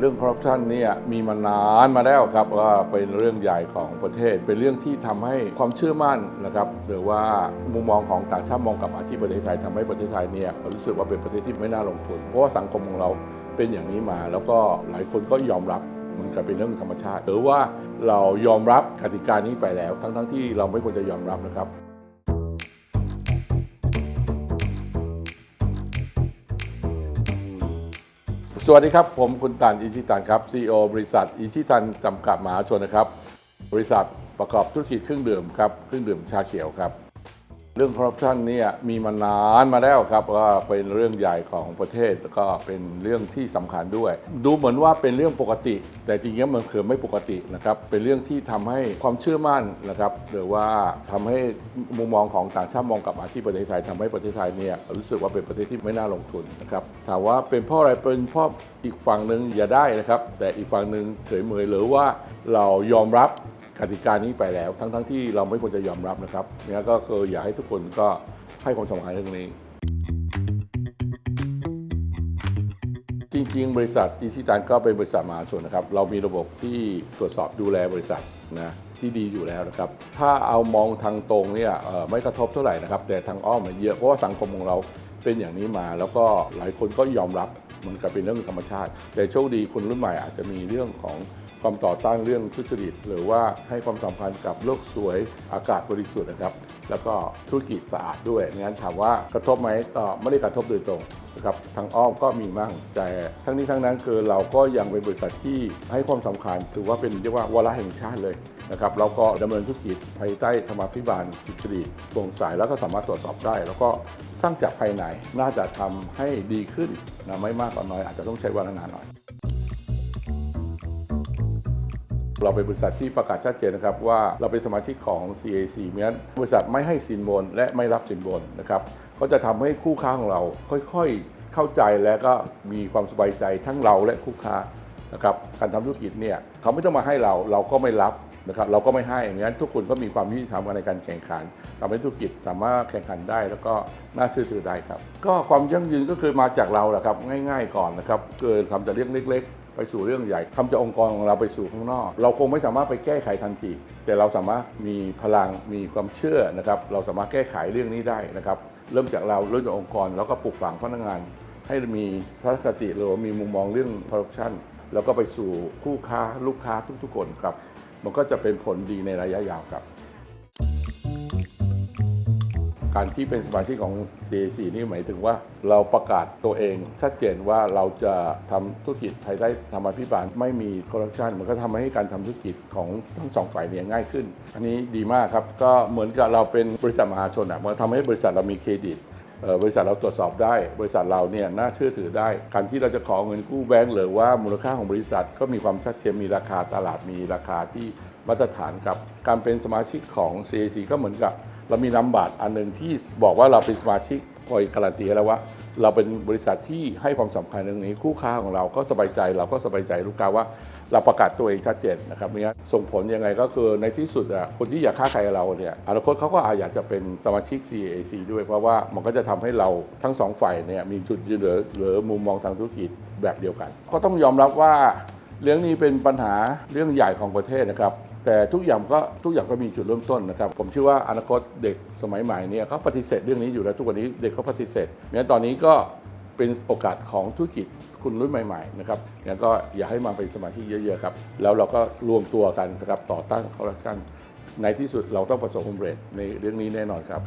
เรื่องคอร์รัปชันเนี่ยมีมานานมาแล้วครับว่าเป็นเรื่องใหญ่ของประเทศ เป็นเรื่องที่ทำให้ความเชื่อมั่นนะครับหรือว่ามุมมองของต่างชาติมองกลับมาที่ประเทศไทยทำให้ประเทศไทยเนี่ยรู้สึกว่าเป็นประเทศที่ไม่น่าลงทุน เพราะว่าสังคมของเราเป็นอย่างนี้มา แล้วก็หลายคนก็ยอมรับมันกลายเป็นเรื่องธรรมชาติ หรือว่าเรายอมรับกติกานี้ไปแล้ว ทั้งๆที่เราไม่ควรจะยอมรับนะครับ สวัสดีครับ ผมคุณตันอิชิตันครับ CEO บริษัทอิชิตันจำกัดมหาชนนะครับ บริษัทประกอบธุรกิจเครื่องดื่มครับ เครื่องดื่มชาเขียวครับ เรื่องคอร์รัปชันเนี่ยมีมานานมาแล้วครับว่าเป็นเรื่องใหญ่ของประเทศแล้วก็เป็นเรื่องที่สำคัญด้วย ดูเหมือนว่าเป็นเรื่องปกติ แต่จริงๆมันคือไม่ปกตินะครับเป็นเรื่องที่ทำให้ความเชื่อมั่นนะครับหรือว่าทำให้มุมมองของต่างชาติมองกลับมาที่ประเทศไทยทำให้ประเทศไทยเนี่ยรู้สึกว่าเป็นประเทศที่ไม่น่าลงทุนนะครับถามว่าเป็นเพราะอะไรเป็นเพราะอีกฝั่งหนึ่งอย่าได้นะครับ แต่อีกฝั่งหนึ่งเฉยเมยหรือว่าเรายอมรับ กติกานี้ไปแล้ว ทั้งๆที่เราไม่ควรจะยอมรับนะครับเนี่ยก็คืออยากให้ทุกคนก็ให้ความสำคัญเรื่องนี้ จริงๆ บริษัทอีซิตันก็เป็นบริษัทมหาชนนะครับ เรามีระบบที่ตรวจสอบดูแลบริษัทนะที่ดีอยู่แล้วนะครับ ถ้าเอามองทางตรงเนี่ยไม่กระทบเท่าไหร่นะครับ แต่ทางอ้อมมันเยอะเพราะว่าสังคมของเราเป็นอย่างนี้มา แล้วก็หลายคนก็ยอมรับมันก็เป็นเรื่องธรรมชาติ แต่โชคดีคนรุ่นใหม่อาจจะมีเรื่องของ ความต่อต้านเรื่องทุจริต หรือว่าให้ความสำคัญกับโลกสวยอากาศบริสุทธิ์นะครับ แล้วก็ธุรกิจสะอาดด้วยงั้นถามว่ากระทบไหมก็ไม่ได้กระทบโดยตรงนะครับทางอ้อมก็มีมั่งแต่ทั้งนี้ทั้งนั้นคือเราก็ยังเป็นบริษัทที่ให้ความสำคัญถือว่าเป็นเรียกว่าวาระแห่งชาติเลยนะครับเราก็ดำเนินธุรกิจภายใต้ธรรมาภิบาลสุจริตโปร่งใสแล้วก็สามารถตรวจสอบได้ แล้วก็สร้างจากภายในน่าจะทำให้ดีขึ้นนะไม่มากก็น้อยอาจจะต้องใช้เวลานานหน่อย เราเป็นบริษัทที่ประกาศชัดเจนนะครับว่าเราเป็นสมาชิกของ CAC เพราะฉะนั้นบริษัทไม่ให้สินบนและไม่รับสินบนนะครับก็จะทำให้คู่ค้าของเราค่อยๆเข้าใจและก็มีความสบายใจทั้งเราและคู่ค้านะครับการทำธุรกิจเนี่ยเขาไม่ต้องมาให้เราเราก็ไม่รับนะครับเราก็ไม่ให้อย่างนั้นทุกคนก็มีความยุติธรรมกันในการแข่งขันทำให้ธุรกิจสามารถแข่งขันได้ แล้วก็น่าเชื่อถือได้ครับ ก็ความยั่งยืนก็คือมาจากเราแหละครับง่าย ๆ ก่อนนะครับเกิดทำแต่เรื่องเล็กๆ ไปสู่เรื่องใหญ่ทำจากองค์กรของเราไปสู่ข้างนอก เราคงไม่สามารถไปแก้ไขทันที แต่เราสามารถมีพลังมีความเชื่อนะครับเราสามารถแก้ไขเรื่องนี้ได้นะครับ เริ่มจากเราเริ่มจากองค์กรแล้วก็ปลูกฝังพนักงาน ให้มีทัศนคติหรือว่ามีมุมมองเรื่อง corruption แล้วก็ไปสู่คู่ค้าลูกค้าทุกๆคนครับมันก็จะเป็นผลดีในระยะยาวครับ การที่เป็นสมาชิกของ CAC นี่หมายถึงว่า เราประกาศตัวเอง ชัดเจนว่าเราจะทำธุรกิจภายใต้ธรรมาภิบาลไม่มีคอร์รัปชันมันก็ทำให้การทำธุรกิจของทั้งสองฝ่ายเนี่ยง่ายขึ้น อันนี้ดีมากครับ ก็เหมือนกับเราเป็นบริษัทมหาชนอะมันทำให้บริษัทเรามีเครดิตบริษัทเราตรวจสอบได้ บริษัทเราเนี่ยน่าเชื่อถือได้ การที่เราจะขอเงินกู้แบงก์หรือว่ามูลค่าของบริษัท ก็มีความชัดเจนมีราคาตลาดมีราคาที่มาตรฐานครับ การเป็นสมาชิกของ CAC ก็เหมือนกับ เรามีนามบัตรอันหนึ่งที่บอกว่าเราเป็นสมาชิกคอยการันตีให้แล้วว่าเราเป็นบริษัทที่ให้ความสำคัญเรื่องนี้คู่ค้าของเราก็สบายใจ เราก็สบายใจลูกค้าว่าเราประกาศตัวเองชัดเจนนะครับนี้ส่งผลยังไงก็คือในที่สุดอะคนที่อยากค้าขายเราเนี่ยอนาคตเขาก็อาจจะเป็นสมาชิก CAC ด้วย เพราะว่ามันก็จะทำให้เราทั้งสองฝ่ายเนี่ยมีจุดยืนหรือหรือมุมมองทางธุรกิจแบบเดียวกัน ก็ต้องยอมรับว่าเรื่องนี้เป็นปัญหาเรื่องใหญ่ของประเทศนะครับ แต่ทุกอย่างก็ทุกอย่างก็มีจุดเริ่มต้นนะครับ ผมเชื่อว่าอนาคตเด็กสมัยใหม่เนี่ยเขาปฏิเสธเรื่องนี้อยู่แล้วทุกวันนี้เด็กเขาปฏิเสธงั้นตอนนี้ก็เป็นโอกาสของธุรกิจคุณรุ่นใหม่ๆนะครับงั้นก็อยากให้มาเป็นสมาชิกเยอะๆครับ แล้วเราก็รวมตัวกันนะครับต่อต้านคอร์รัปชันในที่สุดเราต้องประสบความสำเร็จในเรื่องนี้แน่นอนครับ